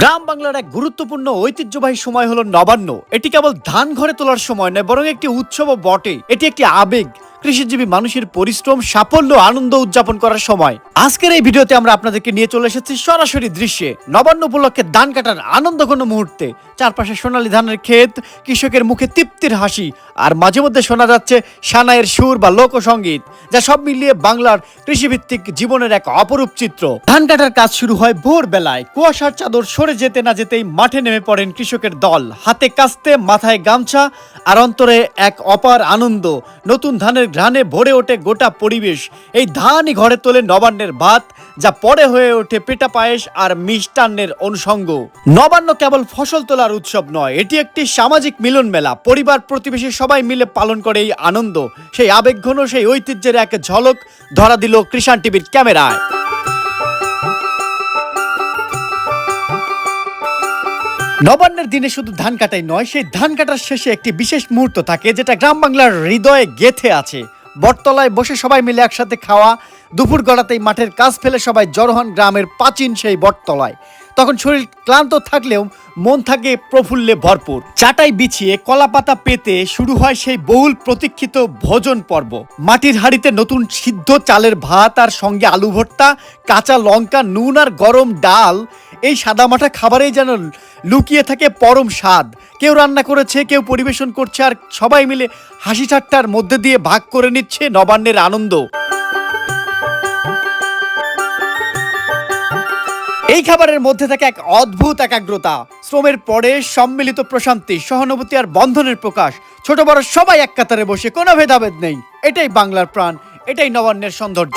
গ্রাম বাংলার এক গুরুত্বপূর্ণ ঐতিহ্যবাহী সময় হলো নবান্ন। এটি কেবল ধান ঘরে তোলার সময় নয়, বরং একটি উৎসব বটে। এটি একটি আবেগ কৃষিজীবী মানুষের পরিশ্রম, সাফল্য, আনন্দ উদযাপন করার সময়। আজকের এই ভিডিওতে আমরা আপনাদেরকে নিয়ে চলে এসেছি সরাসরি দৃশ্যে, নবান্ন উপলক্ষে ধান কাটার আনন্দঘন মুহূর্তে। চারপাশে সোনালী ধানের ক্ষেত, কৃষকের মুখে তৃপ্তির হাসি, আর মাঝে মধ্যে শোনা যাচ্ছে সানায়ের সুর বা লোকসঙ্গীত যা সব মিলিয়ে বাংলার কৃষিভিত্তিক জীবনের এক অপরূপ চিত্র। ধান কাটার কাজ শুরু হয় ভোর বেলায় কুয়াশার চাদর সরে যেতে না যেতেই মাঠে নেমে পড়েন কৃষকের দল। হাতে কাস্তে, মাথায় গামছা, আর অন্তরে এক অপার আনন্দ। নতুন ধানের ঘ্রাণে ভরে ওঠে গোটা পরিবেশ। এই ধানই ঘরে তোলে নবান্নের ভাত, যা পরে হয়ে ওঠে পেটা পায়েস আর মিষ্টান্নের অনুষঙ্গ। নবান্ন কেবল ফসল তোলার উৎসব নয়, এটি একটি সামাজিক মিলন মেলা পরিবার প্রতিবেশী সবাই মিলে পালন করে এই আনন্দ। সেই আবেগঘন সেই ঐতিহ্যের এক ঝলক ধরা দিল কৃষাণ টিভির ক্যামেরায়। নবান্নের দিনে শুধু ধান কাটাই নয়, সেই ধান কাটার শেষে একটি বিশেষ মুহূর্ত থাকে যেটা গ্রাম বাংলার হৃদয়ে গেথে আছে। বটতলায় বসে সবাই মিলে একসাথে খাওয়া, দুপুর গড়াতেই মাঠের কাজ ফেলে সবাই জড়ো হন গ্রামের প্রাচীন সেই বটতলায়। তখন শরীর ক্লান্ত থাকলেও মন থাকে প্রফুল্লে ভরপুর। চাটাই বিছিয়ে কলাপাতা পেতে শুরু হয় সেই বহুল প্রতীক্ষিত ভোজন পর্ব। মাটির হাঁড়িতে নতুন সিদ্ধ চালের ভাত আর সঙ্গে আলু ভর্তা, কাঁচা লঙ্কা, নুন আর গরম ডাল। এই সাদামাটা খাবারেই যেন লুকিয়ে থাকে পরম স্বাদ। কেউ রান্না করেছে, কেউ পরিবেশন করছে আর সবাই মিলে হাসি ঠাট্টার মধ্যে দিয়ে ভাগ করে নিচ্ছে নবান্নের আনন্দ। এই খাবারের মধ্যে থাকে এক অদ্ভুত একাগ্রতা। শ্রমের পরে সম্মিলিত প্রশান্তি, সহানুভূতি আর বন্ধনের প্রকাশ। ছোট বড় সবাই এক কাতারে বসে, কোনো ভেদাভেদ নেই। এটাই বাংলার প্রাণ, এটাই নবান্নের সৌন্দর্য।